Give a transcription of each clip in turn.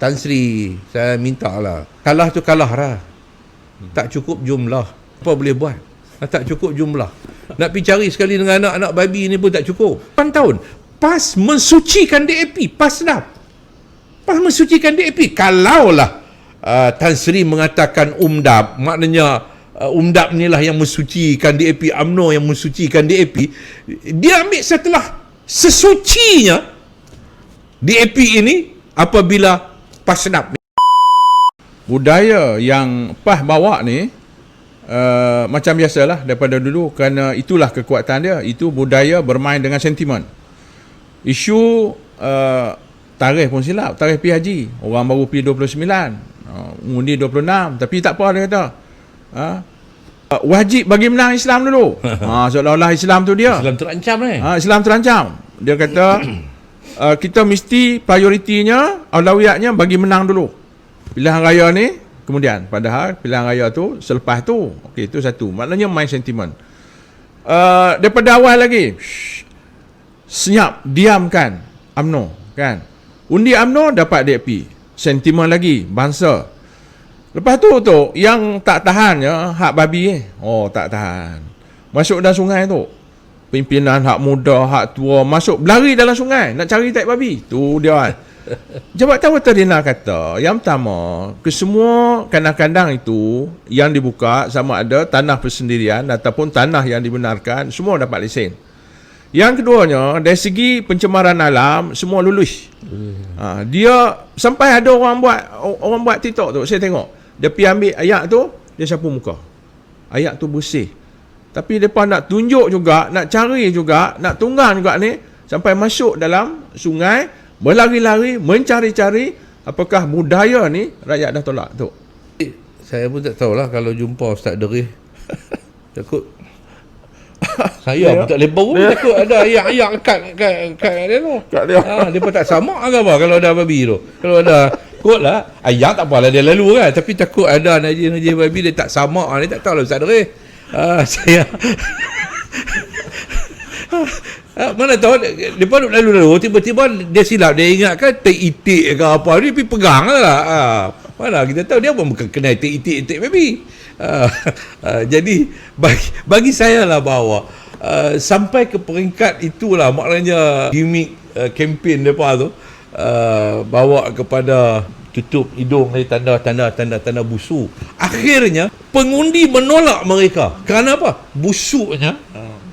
Tan Sri, saya minta lah. Kalah tu kalah lah. Tak cukup jumlah. Apa boleh buat? Ah, Tak cukup jumlah. Nak pergi cari sekali dengan anak-anak babi ni pun tak cukup. 8 tahun. PAS mensucikan DAP. PAS dah. PAS mensucikan DAP. Kalaulah uh, Tan Sri mengatakan umdap, maknanya uh, umdap ni lah yang mensucikan DAP, UMNO yang mensucikan DAP, dia ambil setelah sesucinya DAP ini apabila PAS sedap. budaya yang PAH bawa ni uh, macam biasalah daripada dulu kerana itulah kekuatan dia. Itu budaya bermain dengan sentimen. Isu uh, tarikh pun silap. Tarikh pergi haji. Orang baru pergi 29 uh, undi 26 tapi tak apa dia kata. Uh, wajib bagi menang Islam dulu. Ha, seolah-olah Islam tu dia. Islam terancam eh. Ha, Islam terancam. Dia kata uh, kita mesti prioritinya aulawiyatnya bagi menang dulu. Pilihan raya ni kemudian padahal pilihan raya tu selepas tu. Okey itu satu. Maknanya main sentimen. Uh, daripada awal lagi senyap diamkan AMNO kan. Undi AMNO dapat DAP. Sentimen lagi bangsa. Lepas tu tu yang tak tahan ya hak babi eh. Oh tak tahan. Masuk dalam sungai tu. Pimpinan hak muda, hak tua masuk berlari dalam sungai nak cari tak babi. Tu dia. kan. Jabatan Veterina kata yang pertama kesemua kandang-kandang itu yang dibuka sama ada tanah persendirian ataupun tanah yang dibenarkan semua dapat lesen. Yang keduanya dari segi pencemaran alam semua lulus. Ha, dia sampai ada orang buat orang buat TikTok tu saya tengok. Dia pergi ambil ayak tu dia sapu muka. Ayak tu bersih. Tapi depa nak tunjuk juga, nak cari juga, nak tunggang juga ni sampai masuk dalam sungai, berlari-lari, mencari-cari apakah budaya ni rakyat dah tolak tu. Saya pun tak tahulah kalau jumpa Ustaz Derih. takut saya pun tak lebar pun takut ada ayak-ayak kat kat kat dia tu. Kat dia. Ha, dia pun tak sama ke apa kalau ada babi tu. Kalau ada kot lah. Ayak tak apalah dia lalu kan. Tapi takut ada najis-najis babi dia tak sama. Dia tak tahu lah Ustaz Derih. Ha, saya Ha, mana tahu dia pun lalu-lalu tiba-tiba dia silap dia ingatkan tek-itik ke apa dia pergi pegang lah. Ha, mana kita tahu dia pun bukan kena tek-itik-itik baby ha, ha, jadi bagi, bagi saya lah bahawa uh, sampai ke peringkat itulah maknanya gimmick uh, kempen mereka tu uh, bawa kepada tutup hidung dari tanda-tanda tanda-tanda busu akhirnya pengundi menolak mereka. Kerana apa? Busuknya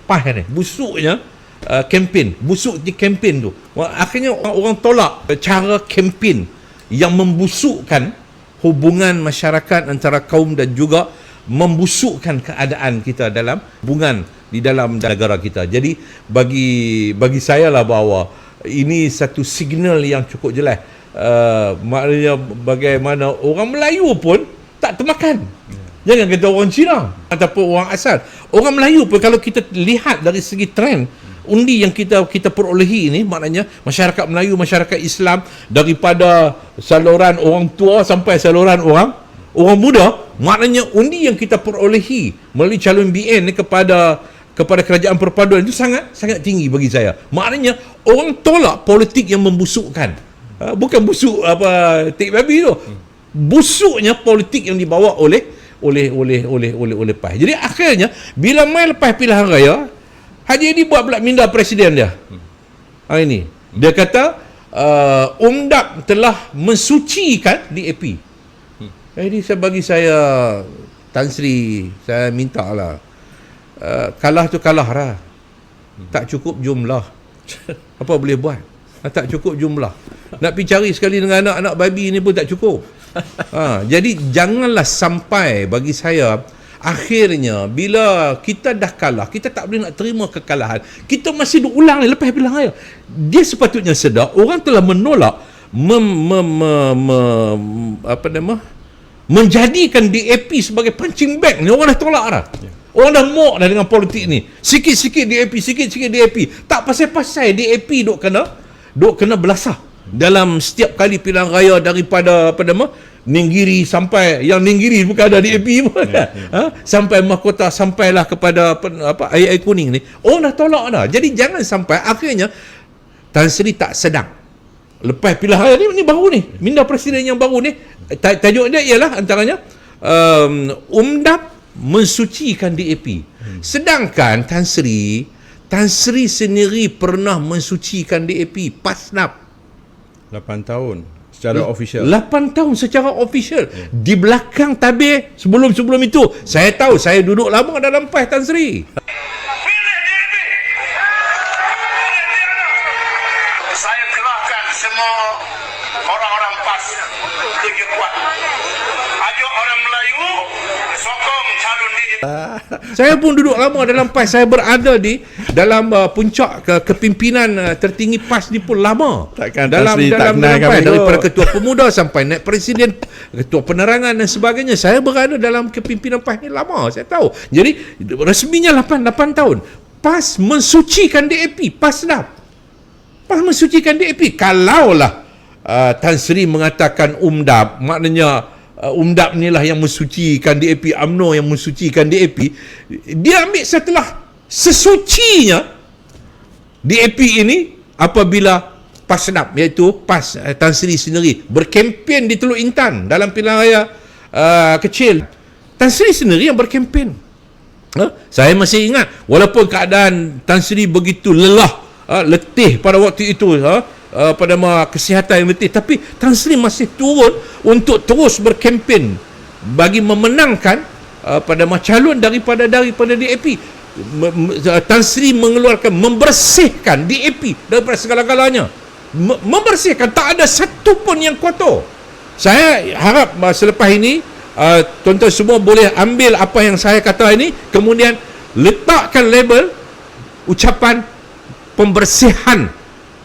pah ni busuknya uh, kempen. Busuk di kempen tu. Akhirnya orang, orang tolak cara kempen yang membusukkan hubungan masyarakat antara kaum dan juga membusukkan keadaan kita dalam hubungan di dalam negara kita. Jadi bagi bagi saya lah bahawa ini satu signal yang cukup jelas. Uh, maknanya bagaimana orang Melayu pun tak termakan Jangan kata orang Cina ataupun orang asal. Orang Melayu pun kalau kita lihat dari segi trend undi yang kita kita perolehi ini maknanya masyarakat Melayu, masyarakat Islam daripada saluran orang tua sampai saluran orang orang muda, maknanya undi yang kita perolehi melalui calon BN ni kepada kepada kerajaan perpaduan itu sangat sangat tinggi bagi saya. Maknanya orang tolak politik yang membusukkan. Ha, bukan busuk apa tik babi tu. Busuknya politik yang dibawa oleh oleh oleh oleh oleh oleh PAS. Jadi akhirnya bila mai lepas pilihan raya, Haji Edi buat pula minda presiden dia. Ha ini. Dia kata uh, UMDAP telah mensucikan DAP. Jadi saya bagi saya Tan Sri, saya minta lah. Uh, kalah tu kalah lah. Tak cukup jumlah. Apa boleh buat? Tak cukup jumlah. Nak pergi cari sekali dengan anak-anak babi ni pun tak cukup. Ha, jadi janganlah sampai bagi saya akhirnya bila kita dah kalah, kita tak boleh nak terima kekalahan. Kita masih duk ulang ni lepas pilihan raya. Dia sepatutnya sedar orang telah menolak mem, mem, mem, mem, apa nama? menjadikan DAP sebagai punching bag ni orang dah tolak dah. Orang dah muak dah dengan politik ni. Sikit-sikit DAP, sikit-sikit DAP. Tak pasal-pasal DAP duk kena duk kena belasah dalam setiap kali pilihan raya daripada apa nama Ninggiri sampai yang Ninggiri bukan ada DAP pun. Yeah, yeah. ha? sampai mahkota sampailah kepada apa, apa air, air kuning ni. Orang dah tolak dah. Jadi jangan sampai akhirnya Tan Sri tak sedang. Lepas pilihan raya ni ni baru ni. Minda presiden yang baru ni ta- tajuk dia ialah antaranya um, UMDAP mensucikan DAP sedangkan Tan Sri Tan Sri sendiri pernah mensucikan DAP PASNAP 8 tahun secara official. 8 tahun secara official di belakang tabir sebelum-sebelum itu saya tahu saya duduk lama dalam PAS Tan Sri. Saya kerahkan semua orang-orang PAS kerja kuat. Ajak orang Melayu sokong calon DAP. Saya pun duduk lama dalam PAS. Saya berada di dalam uh, puncak ke, kepimpinan uh, tertinggi PAS ni pun lama. Takkan dalam Tan Sri tak dalam, kenal dalam PAS daripada ketua pemuda sampai naik presiden, ketua penerangan dan sebagainya. Saya berada dalam kepimpinan PAS ni lama. Saya tahu. Jadi resminya 8 8 tahun. PAS mensucikan DAP, PAS dah. PAS mensucikan DAP. Kalaulah uh, Tan Sri mengatakan UMDAP, maknanya uh, UMDAP ni lah yang mensucikan DAP, UMNO yang mensucikan DAP, dia ambil setelah sesucinya DAP ini apabila PASNAP iaitu PAS uh, Tan Sri sendiri berkempen di Teluk Intan dalam pilihan raya uh, kecil. Tan Sri sendiri yang berkempen. Ha? Saya masih ingat walaupun keadaan Tan Sri begitu lelah, ha? letih pada waktu itu, ha? uh, pada ma- kesihatan yang letih tapi Tan Sri masih turun untuk terus berkempen bagi memenangkan uh, pada ma- calon daripada daripada DAP. Tan Sri mengeluarkan membersihkan DAP daripada segala-galanya. Membersihkan tak ada satu pun yang kotor. Saya harap selepas ini uh, tuan-tuan semua boleh ambil apa yang saya kata ini kemudian letakkan label ucapan pembersihan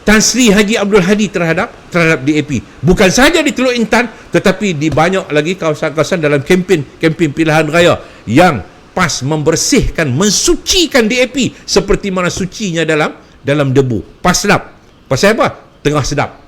Tan Sri Haji Abdul Hadi terhadap terhadap DAP. Bukan sahaja di Teluk Intan tetapi di banyak lagi kawasan-kawasan dalam kempen kempen pilihan raya yang PAS membersihkan mensucikan DAP seperti mana sucinya dalam dalam debu. PAS sedap. Pasal apa? Tengah sedap.